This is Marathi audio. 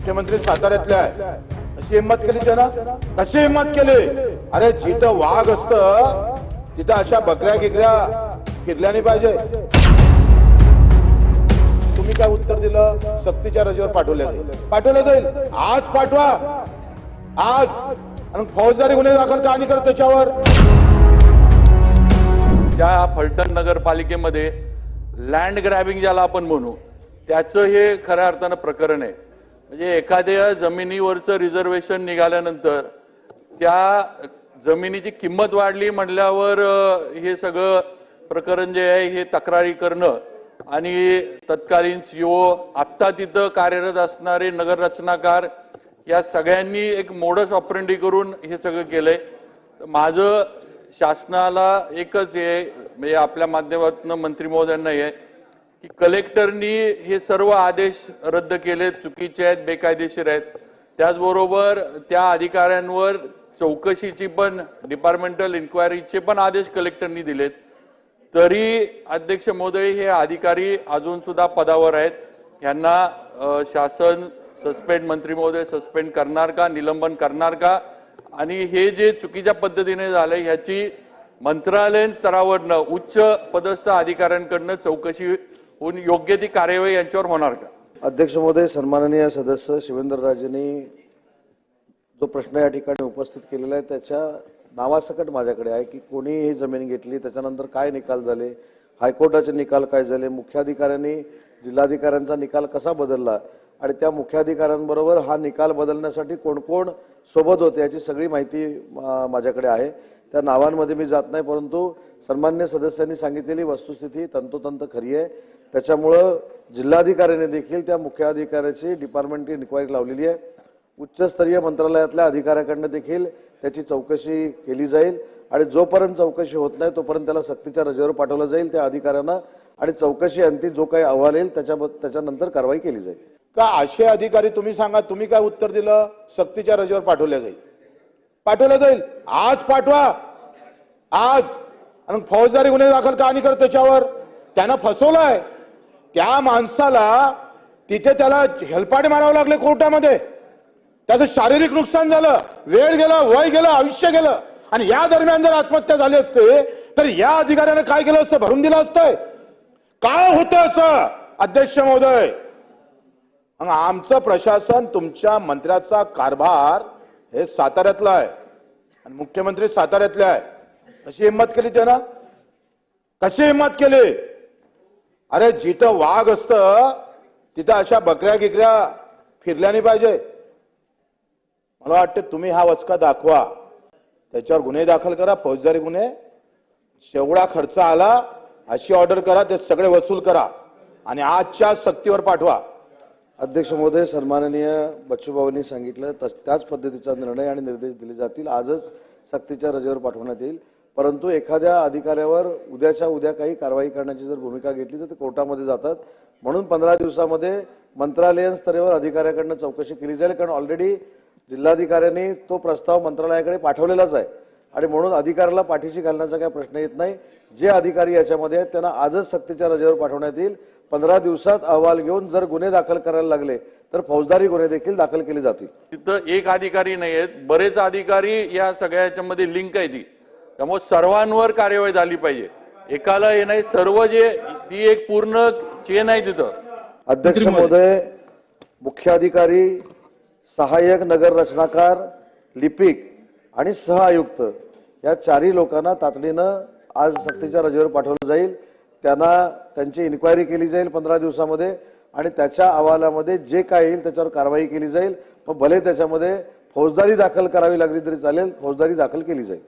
मुख्यमंत्री साताऱ्यातले आहे. अशी हिंमत केली त्यानं? कशी हिंमत केली? अरे जिथं वाघ असत तिथं अशा बकऱ्या गिकऱ्या फिरल्या नाही पाहिजे. तुम्ही काय उत्तर दिलं? सक्तीच्या रजेवर पाठवल्या जाईल. पाठवलं जाईल. आज पाठवा. आज. आणि फौजदारी गुन्हे दाखल का नाही करत त्याच्यावर? त्या फलटण नगरपालिकेमध्ये लँड ग्रॅबिंग ज्याला आपण म्हणू त्याचं हे खऱ्या अर्थानं प्रकरण आहे. म्हणजे एखाद्या जमिनीवरचं रिझर्वेशन निघाल्यानंतर त्या जमिनीची किंमत वाढली म्हटल्यावर हे सगळं प्रकरण जे आहे हे तक्रारी करणं आणि तत्कालीन सीओ आत्ता तिथं कार्यरत असणारे नगररचनाकार या सगळ्यांनी एक मोडस ऑपरेंडी करून हे सगळं केलंय. माझं शासनाला एकच आहे म्हणजे आपल्या माध्यमातून मंत्री महोदयांना हे आहे की कलेक्टरनी हे सर्व आदेश रद्द केले चुकीचे आहेत बेकायदेशीर आहेत. त्याचबरोबर त्या अधिकाऱ्यांवर चौकशीची पण डिपार्टमेंटल इन्क्वायरीचे पण आदेश कलेक्टरनी दिलेत. तरी अध्यक्ष महोदय हे अधिकारी अजून सुद्धा पदावर आहेत. यांना शासन सस्पेंड मंत्री महोदय सस्पेंड करणार का निलंबन करणार का? आणि हे जे चुकीच्या पद्धतीने झालंय ह्याची मंत्रालयीन स्तरावरनं उच्च पदस्थ अधिकाऱ्यांकडनं चौकशी योग्य ती कार्यवाही यांच्यावर होणार का? अध्यक्ष महोदय सन्माननीय सदस्य शिवेंद्रराजेंनी जो प्रश्न या ठिकाणी उपस्थित केलेला आहे त्याच्या नावासकट माझ्याकडे आहे की कोणी ही जमीन घेतली त्याच्यानंतर काय निकाल झाले हायकोर्टाचे निकाल काय झाले मुख्याधिकाऱ्यांनी जिल्हाधिकाऱ्यांचा निकाल कसा बदलला आणि त्या मुख्याधिकाऱ्यांबरोबर हा निकाल बदलण्यासाठी कोण कोण सोबत होते याची सगळी माहिती माझ्याकडे आहे. त्या नावांमध्ये मी जात नाही परंतु सन्मान्य सदस्यांनी सांगितलेली वस्तुस्थिती तंतोतंत खरी आहे. त्याच्यामुळं जिल्हाधिकाऱ्याने देखील त्या मुख्याधिकाऱ्याची डिपार्टमेंटची इन्क्वायरी लावलेली आहे. उच्चस्तरीय मंत्रालयातल्या अधिकाऱ्याकडनं देखील त्याची चौकशी केली जाईल आणि जोपर्यंत चौकशी होत नाही तोपर्यंत त्याला सक्तीच्या रजेवर पाठवलं जाईल त्या अधिकाऱ्यांना आणि चौकशी अंती जो काही अहवाल येईल त्याच्या त्याच्यानंतर कारवाई केली जाईल. का असे अधिकारी तुम्ही सांगा तुम्ही काय उत्तर दिलं? सक्तीच्या रजेवर पाठवल्या जाईल. पाठवलं जाईल. आज पाठवा. आज. आणि फौजदारी गुन्हे दाखल का नाही करत त्याच्यावर? त्यानं फसवलंय. त्या माणसाला तिथे त्याला हेलपाटे मारावं लागले कोर्टामध्ये. त्याचं शारीरिक नुकसान झालं. वेळ गेला वय गेलं आयुष्य गेलं. आणि या दरम्यान जर आत्महत्या झाली असते तर या अधिकाऱ्यानं काय केलं असतं? भरून दिलं असतंय. काय होतं असं? अध्यक्ष महोदय. मग आमचं प्रशासन तुमच्या मंत्र्याचा कारभार हे साताऱ्यातला आहे. आणि मुख्यमंत्री साताऱ्यातले आहे. कशी हिंमत केली त्यानं? कशी हिंमत केली? अरे जिथं वाघ असत तिथं अशा बकऱ्या गिकऱ्या फिरल्या नाही पाहिजे. मला वाटतं तुम्ही हा वचका दाखवा. त्याच्यावर गुन्हे दाखल करा फौजदारी गुन्हे. जेवढा खर्च आला अशी ऑर्डर करा ते सगळे वसूल करा. आणि आजच्या सक्तीवर पाठवा. अध्यक्ष महोदय सन्माननीय बच्चूभाऊंनी सांगितलं तस- त्याच पद्धतीचा निर्णय आणि निर्देश दिले जातील. आजच सक्तीच्या रजेवर पाठवण्यात येईल. परंतु एखाद्या अधिकाऱ्यावर उद्याच्या उद्या काही कारवाई करण्याची जर भूमिका घेतली तर ते कोर्टामध्ये जातात. म्हणून पंधरा दिवसामध्ये मंत्रालयीन स्तरावर अधिकाऱ्याकडनं चौकशी केली जाईल कारण ऑलरेडी जिल्हाधिकाऱ्यांनी तो प्रस्ताव मंत्रालयाकडे पाठवलेलाच आहे. आणि म्हणून अधिकाऱ्याला पाठीशी घालण्याचा काही प्रश्न येत नाही. जे अधिकारी याच्यामध्ये आहेत त्यांना आजच सक्तीच्या रजेवर पाठवण्यात येईल. पंधरा दिवसात अहवाल घेऊन जर गुन्हे दाखल करायला लागले तर फौजदारी गुन्हे देखील दाखल केले जातील. तिथं एक अधिकारी नाही आहेत बरेच अधिकारी या सगळ्या याच्यामध्ये लिंक आहे ती. त्यामुळे सर्वांवर कार्यवाही झाली पाहिजे. एकाला हे नाही सर्व जे ती एक पूर्ण चेन आहे तिथं. अध्यक्ष महोदय मुख्याधिकारी सहाय्यक नगर रचनाकार लिपिक आणि सह आयुक्त या चारही लोकांना तातडीनं आज सक्तीच्या रजेवर पाठवलं जाईल. त्यांना त्यांची इन्क्वायरी केली जाईल पंधरा दिवसामध्ये आणि त्याच्या अहवालामध्ये जे काय येईल त्याच्यावर कारवाई केली जाईल. भले त्याच्यामध्ये फौजदारी दाखल करावी लागली तरी चालेल फौजदारी दाखल केली जाईल.